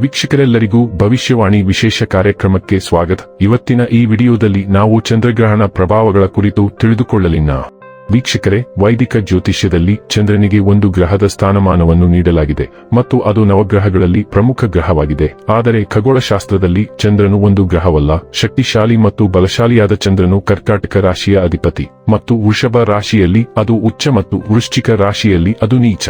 ವೀಕ್ಷಕರೆಲ್ಲರಿಗೂ ಭವಿಷ್ಯವಾಣಿ ವಿಶೇಷ ಕಾರ್ಯಕ್ರಮಕ್ಕೆ ಸ್ವಾಗತ. ಇವತ್ತಿನ ಈ ವಿಡಿಯೋದಲ್ಲಿ ನಾವು ಚಂದ್ರಗ್ರಹಣ ಪ್ರಭಾವಗಳ ಕುರಿತು ತಿಳಿದುಕೊಳ್ಳಲಿನ ವೀಕ್ಷಕರೇ, ವೈದಿಕ ಜ್ಯೋತಿಷ್ಯದಲ್ಲಿ ಚಂದ್ರನಿಗೆ ಒಂದು ಗ್ರಹದ ಸ್ಥಾನಮಾನವನ್ನು ನೀಡಲಾಗಿದೆ ಮತ್ತು ಅದು ನವಗ್ರಹಗಳಲ್ಲಿ ಪ್ರಮುಖ ಗ್ರಹವಾಗಿದೆ. ಆದರೆ ಖಗೋಳಶಾಸ್ತ್ರದಲ್ಲಿ ಚಂದ್ರನು ಒಂದು ಗ್ರಹವಲ್ಲ, ಶಕ್ತಿಶಾಲಿ ಮತ್ತು ಬಲಶಾಲಿಯಾದ ಚಂದ್ರನು ಕರ್ಕಾಟಕ ರಾಶಿಯ ಅಧಿಪತಿ ಮತ್ತು ವೃಷಭ ರಾಶಿಯಲ್ಲಿ ಅದು ಉಚ್ಚ ಮತ್ತು ವೃಶ್ಚಿಕ ರಾಶಿಯಲ್ಲಿ ಅದು ನೀಚ.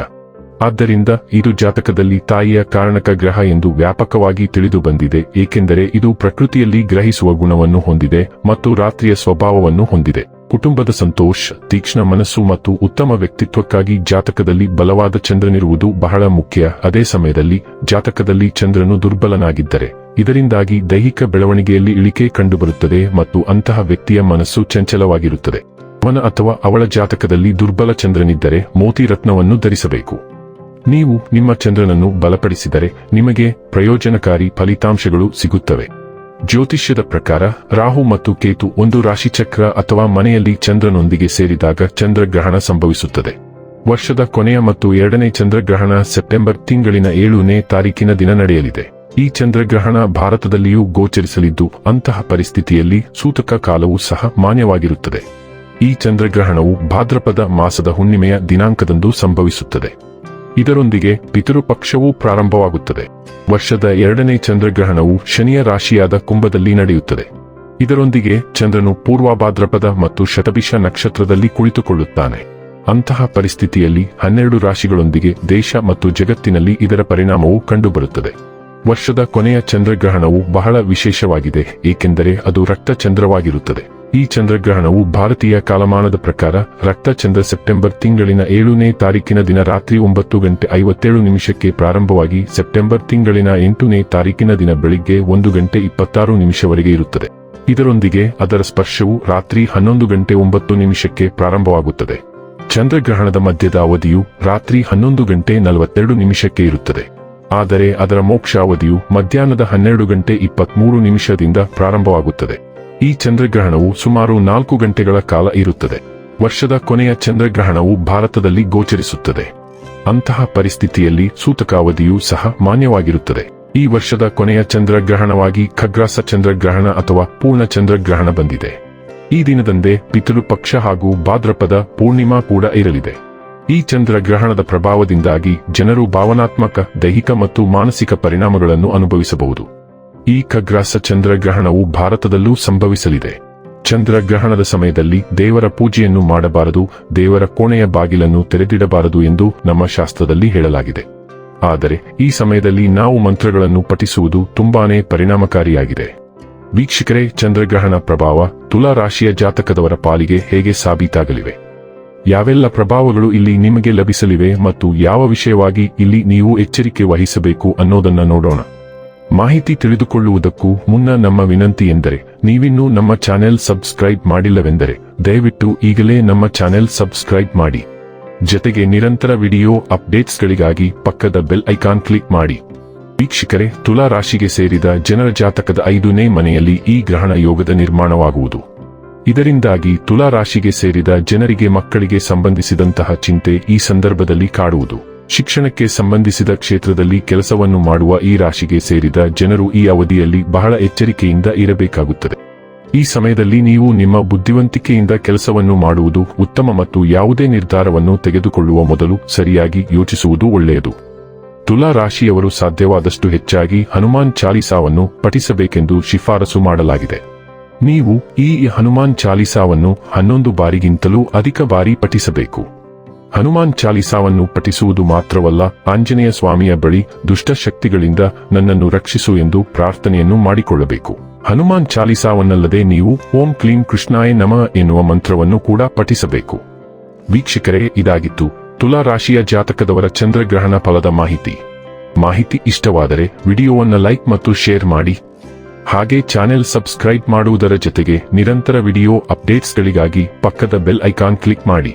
ಆದ್ದರಿಂದ ಇದು ಜಾತಕದಲ್ಲಿ ತಾಯಿಯ ಕಾರಣಕ ಗ್ರಹ ಎಂದು ವ್ಯಾಪಕವಾಗಿ ತಿಳಿದು ಬಂದಿದೆ, ಏಕೆಂದರೆ ಇದು ಪ್ರಕೃತಿಯಲ್ಲಿ ಗ್ರಹಿಸುವ ಗುಣವನ್ನು ಹೊಂದಿದೆ ಮತ್ತು ರಾತ್ರಿಯ ಸ್ವಭಾವವನ್ನು ಹೊಂದಿದೆ. ಕುಟುಂಬದ ಸಂತೋಷ, ತೀಕ್ಷ್ಣ ಮನಸ್ಸು ಮತ್ತು ಉತ್ತಮ ವ್ಯಕ್ತಿತ್ವಕ್ಕಾಗಿ ಜಾತಕದಲ್ಲಿ ಬಲವಾದ ಚಂದ್ರನಿರುವುದು ಬಹಳ ಮುಖ್ಯ. ಅದೇ ಸಮಯದಲ್ಲಿ ಜಾತಕದಲ್ಲಿ ಚಂದ್ರನು ದುರ್ಬಲನಾಗಿದ್ದರೆ, ಇದರಿಂದಾಗಿ ದೈಹಿಕ ಬೆಳವಣಿಗೆಯಲ್ಲಿ ಇಳಿಕೆ ಕಂಡುಬರುತ್ತದೆ ಮತ್ತು ಅಂತಹ ವ್ಯಕ್ತಿಯ ಮನಸ್ಸು ಚಂಚಲವಾಗಿರುತ್ತದೆ. ಅವನ ಅಥವಾ ಅವಳ ಜಾತಕದಲ್ಲಿ ದುರ್ಬಲ ಚಂದ್ರನಿದ್ದರೆ ಮೋತಿ ರತ್ನವನ್ನು ಧರಿಸಬೇಕು. ನೀವು ನಿಮ್ಮ ಚಂದ್ರನನ್ನು ಬಲಪಡಿಸಿದರೆ ನಿಮಗೆ ಪ್ರಯೋಜನಕಾರಿ ಫಲಿತಾಂಶಗಳು ಸಿಗುತ್ತವೆ. ಜ್ಯೋತಿಷ್ಯದ ಪ್ರಕಾರ ರಾಹು ಮತ್ತು ಕೇತು ಒಂದು ರಾಶಿಚಕ್ರ ಅಥವಾ ಮನೆಯಲ್ಲಿ ಚಂದ್ರನೊಂದಿಗೆ ಸೇರಿದಾಗ ಚಂದ್ರಗ್ರಹಣ ಸಂಭವಿಸುತ್ತದೆ. ವರ್ಷದ ಕೊನೆಯ ಮತ್ತು ಎರಡನೇ ಚಂದ್ರಗ್ರಹಣ ಸೆಪ್ಟೆಂಬರ್ ತಿಂಗಳಿನ ಏಳನೇ ತಾರೀಕಿನ ದಿನ ನಡೆಯಲಿದೆ. ಈ ಚಂದ್ರಗ್ರಹಣ ಭಾರತದಲ್ಲಿಯೂ ಗೋಚರಿಸಲಿದ್ದು, ಅಂತಹ ಪರಿಸ್ಥಿತಿಯಲ್ಲಿ ಸೂತಕ ಕಾಲವೂ ಸಹ ಮಾನ್ಯವಾಗಿರುತ್ತದೆ. ಈ ಚಂದ್ರಗ್ರಹಣವು ಭಾದ್ರಪದ ಮಾಸದ ಹುಣ್ಣಿಮೆಯ ದಿನಾಂಕದಂದು ಸಂಭವಿಸುತ್ತದೆ. ಇದರೊಂದಿಗೆ ಪಿತೃಪಕ್ಷವೂ ಪ್ರಾರಂಭವಾಗುತ್ತದೆ. ವರ್ಷದ ಎರಡನೇ ಚಂದ್ರಗ್ರಹಣವು ಶನಿಯ ರಾಶಿಯಾದ ಕುಂಭದಲ್ಲಿ ನಡೆಯುತ್ತದೆ. ಇದರೊಂದಿಗೆ ಚಂದ್ರನು ಪೂರ್ವಭಾದ್ರಪದ ಮತ್ತು ಶತಭಿಷ ನಕ್ಷತ್ರದಲ್ಲಿ ಕುಳಿತುಕೊಳ್ಳುತ್ತಾನೆ. ಅಂತಹ ಪರಿಸ್ಥಿತಿಯಲ್ಲಿ ಹನ್ನೆರಡು ರಾಶಿಗಳೊಂದಿಗೆ ದೇಶ ಮತ್ತು ಜಗತ್ತಿನಲ್ಲಿ ಇದರ ಪರಿಣಾಮವು ಕಂಡುಬರುತ್ತದೆ. ವರ್ಷದ ಕೊನೆಯ ಚಂದ್ರಗ್ರಹಣವು ಬಹಳ ವಿಶೇಷವಾಗಿದೆ, ಏಕೆಂದರೆ ಅದು ರಕ್ತ ಚಂದ್ರವಾಗಿರುತ್ತದೆ ಈ ಚಂದ್ರಗ್ರಹಣವು ಭಾರತೀಯ ಕಾಲಮಾನದ ಪ್ರಕಾರ ರಕ್ತ ಚಂದ್ರ ಸೆಪ್ಟೆಂಬರ್ ತಿಂಗಳಿನ ಏಳನೇ ತಾರೀಕಿನ ದಿನ ರಾತ್ರಿ ಒಂಬತ್ತು ಗಂಟೆ ಐವತ್ತೇಳು ನಿಮಿಷಕ್ಕೆ ಪ್ರಾರಂಭವಾಗಿ ಸೆಪ್ಟೆಂಬರ್ ತಿಂಗಳಿನ ಎಂಟನೇ ತಾರೀಕಿನ ದಿನ ಬೆಳಿಗ್ಗೆ ಒಂದು ಗಂಟೆ ಇಪ್ಪತ್ತಾರು ನಿಮಿಷವರೆಗೆ ಇರುತ್ತದೆ. ಇದರೊಂದಿಗೆ ಅದರ ಸ್ಪರ್ಶವು ರಾತ್ರಿ ಹನ್ನೊಂದು ಗಂಟೆ ಒಂಬತ್ತು ನಿಮಿಷಕ್ಕೆ ಪ್ರಾರಂಭವಾಗುತ್ತದೆ. ಚಂದ್ರಗ್ರಹಣದ ಮಧ್ಯದ ಅವಧಿಯು ರಾತ್ರಿ ಹನ್ನೊಂದು ಗಂಟೆ ನಲವತ್ತೆರಡು ನಿಮಿಷಕ್ಕೆ ಇರುತ್ತದೆ. ಆದರೆ ಅದರ ಮೋಕ್ಷ ಅವಧಿಯು ಮಧ್ಯಾಹ್ನದ ಹನ್ನೆರಡು ಗಂಟೆ ಇಪ್ಪತ್ಮೂರು ನಿಮಿಷದಿಂದ ಪ್ರಾರಂಭವಾಗುತ್ತದೆ. ಈ ಚಂದ್ರಗ್ರಹಣವು ಸುಮಾರು ನಾಲ್ಕು ಗಂಟೆಗಳ ಕಾಲ ಇರುತ್ತದೆ. ವರ್ಷದ ಕೊನೆಯ ಚಂದ್ರಗ್ರಹಣವು ಭಾರತದಲ್ಲಿ ಗೋಚರಿಸುತ್ತದೆ. ಅಂತಹ ಪರಿಸ್ಥಿತಿಯಲ್ಲಿ ಸೂತಕ ಅವಧಿಯೂ ಸಹ ಮಾನ್ಯವಾಗಿರುತ್ತದೆ. ಈ ವರ್ಷದ ಕೊನೆಯ ಚಂದ್ರಗ್ರಹಣವಾಗಿ ಖಗ್ರಾಸ ಚಂದ್ರಗ್ರಹಣ ಅಥವಾ ಪೂರ್ಣ ಚಂದ್ರಗ್ರಹಣ ಬಂದಿದೆ. ಈ ದಿನದಂದೇ ಪಿತೃಪಕ್ಷ ಹಾಗೂ ಭಾದ್ರಪದ ಪೂರ್ಣಿಮಾ ಕೂಡ ಇರಲಿದೆ. ಈ ಚಂದ್ರಗ್ರಹಣದ ಪ್ರಭಾವದಿಂದಾಗಿ ಜನರು ಭಾವನಾತ್ಮಕ, ದೈಹಿಕ ಮತ್ತು ಮಾನಸಿಕ ಪರಿಣಾಮಗಳನ್ನು ಅನುಭವಿಸಬಹುದು. ಈ ಖಗ್ರಾಸ ಚಂದ್ರಗ್ರಹಣವು ಭಾರತದಲ್ಲೂ ಸಂಭವಿಸಲಿದೆ. ಚಂದ್ರಗ್ರಹಣದ ಸಮಯದಲ್ಲಿ ದೇವರ ಪೂಜೆಯನ್ನು ಮಾಡಬಾರದು, ದೇವರ ಕೋಣೆಯ ಬಾಗಿಲನ್ನು ತೆರೆದಿಡಬಾರದು ಎಂದು ನಮ್ಮ ಶಾಸ್ತ್ರದಲ್ಲಿ ಹೇಳಲಾಗಿದೆ. ಆದರೆ, ಈ ಸಮಯದಲ್ಲಿ ನಾವು ಮಂತ್ರಗಳನ್ನು ಪಠಿಸುವುದು ತುಂಬಾನೇ ಪರಿಣಾಮಕಾರಿಯಾಗಿದೆ. ವೀಕ್ಷಕರೇ, ಚಂದ್ರಗ್ರಹಣ ಪ್ರಭಾವ ತುಲಾ ರಾಶಿಯ ಜಾತಕದವರ ಪಾಲಿಗೆ ಹೇಗೆ ಸಾಬೀತಾಗಲಿವೆ? ಯಾವೆಲ್ಲ ಪ್ರಭಾವಗಳು ಇಲ್ಲಿ ನಿಮಗೆ ಲಭಿಸಲಿವೆ ಮತ್ತು ಯಾವ ವಿಷಯವಾಗಿ ಇಲ್ಲಿ ನೀವು ಎಚ್ಚರಿಕೆ ವಹಿಸಬೇಕು ಅನ್ನೋದನ್ನ ನೋಡೋಣ. ಮಾಹಿತಿ ತಿಳಿದುಕೊಳ್ಳುವುದಕ್ಕೂ ಮುನ್ನ ನಮ್ಮ ವಿನಂತಿ ಎಂದರೆ, ನೀವಿನ್ನೂ ನಮ್ಮ ಚಾನೆಲ್ ಸಬ್ಸ್ಕ್ರೈಬ್ ಮಾಡಿಲ್ಲವೆಂದರೆ, ದಯವಿಟ್ಟು ಈಗಲೇ ನಮ್ಮ ಚಾನೆಲ್ ಸಬ್ಸ್ಕ್ರೈಬ್ ಮಾಡಿ. ಜತೆಗೆ ನಿರಂತರ ವಿಡಿಯೋ ಅಪ್ಡೇಟ್ಸ್ಗಳಿಗಾಗಿ ಪಕ್ಕದ ಬೆಲ್ ಐಕಾನ್ ಕ್ಲಿಕ್ ಮಾಡಿ. ವೀಕ್ಷಕರೇ, ತುಲಾ ರಾಶಿಗೆ ಸೇರಿದ ಜನರ ಜಾತಕದ ಐದನೇ ಮನೆಯಲ್ಲಿ ಈ ಗ್ರಹಣ ಯೋಗದ ನಿರ್ಮಾಣವಾಗುವುದು. ಇದರಿಂದಾಗಿ ತುಲಾ ರಾಶಿಗೆ ಸೇರಿದ ಜನರಿಗೆ ಮಕ್ಕಳಿಗೆ ಸಂಬಂಧಿಸಿದಂತಹ ಚಿಂತೆ ಈ ಸಂದರ್ಭದಲ್ಲಿ ಕಾಡುವುದು. ಶಿಕ್ಷಣಕ್ಕೆ ಸಂಬಂಧಿಸಿದ ಕ್ಷೇತ್ರದಲ್ಲಿ ಕೆಲಸವನ್ನು ಮಾಡುವ ಈ ರಾಶಿಗೆ ಸೇರಿದ ಜನರು ಈ ಅವಧಿಯಲ್ಲಿ ಬಹಳ ಎಚ್ಚರಿಕೆಯಿಂದ ಇರಬೇಕಾಗುತ್ತದೆ. ಈ ಸಮಯದಲ್ಲಿ ನೀವು ನಿಮ್ಮ ಬುದ್ಧಿವಂತಿಕೆಯಿಂದ ಕೆಲಸವನ್ನು ಮಾಡುವುದು ಉತ್ತಮ ಮತ್ತು ಯಾವುದೇ ನಿರ್ಧಾರವನ್ನು ತೆಗೆದುಕೊಳ್ಳುವ ಮೊದಲು ಸರಿಯಾಗಿ ಯೋಚಿಸುವುದು ಒಳ್ಳೆಯದು. ತುಲಾ ರಾಶಿಯವರು ಸಾಧ್ಯವಾದಷ್ಟು ಹೆಚ್ಚಾಗಿ ಹನುಮಾನ್ ಚಾಲಿಸಾವನ್ನು ಪಠಿಸಬೇಕೆಂದು ಶಿಫಾರಸು ಮಾಡಲಾಗಿದೆ. ನೀವು ಈ ಹನುಮಾನ್ ಚಾಲಿಸಾವನ್ನು ಹನ್ನೊಂದು ಬಾರಿಗಿಂತಲೂ ಅಧಿಕ ಬಾರಿ ಪಠಿಸಬೇಕು. ಹನುಮಾನ್ ಚಾಲಿಸಾವನ್ನು ಪಠಿಸುವುದು ಮಾತ್ರವಲ್ಲ, ಆಂಜನೇಯ ಸ್ವಾಮಿಯ ಬಳಿ ದುಷ್ಟಶಕ್ತಿಗಳಿಂದ ನನ್ನನ್ನು ರಕ್ಷಿಸು ಎಂದು ಪ್ರಾರ್ಥನೆಯನ್ನು ಮಾಡಿಕೊಳ್ಳಬೇಕು. ಹನುಮಾನ್ ಚಾಲಿಸಾವನ್ನಲ್ಲದೆ ನೀವು ಓಂ ಕ್ಲೀಂ ಕೃಷ್ಣಾಯ ನಮ ಎನ್ನುವ ಮಂತ್ರವನ್ನು ಕೂಡ ಪಠಿಸಬೇಕು. ವೀಕ್ಷಕರೇ, ಇದಾಗಿತ್ತು ತುಲಾ ರಾಶಿಯ ಜಾತಕದವರ ಚಂದ್ರಗ್ರಹಣ ಫಲದ ಮಾಹಿತಿ. ಮಾಹಿತಿ ಇಷ್ಟವಾದರೆ ವಿಡಿಯೋವನ್ನು ಲೈಕ್ ಮತ್ತು ಶೇರ್ ಮಾಡಿ. ಹಾಗೆ ಚಾನೆಲ್ ಸಬ್ಸ್ಕ್ರೈಬ್ ಮಾಡುವುದರ ಜೊತೆಗೆ ನಿರಂತರ ವಿಡಿಯೋ ಅಪ್ಡೇಟ್ಸ್ಗಳಿಗಾಗಿ ಪಕ್ಕದ ಬೆಲ್ ಐಕಾನ್ ಕ್ಲಿಕ್ ಮಾಡಿ.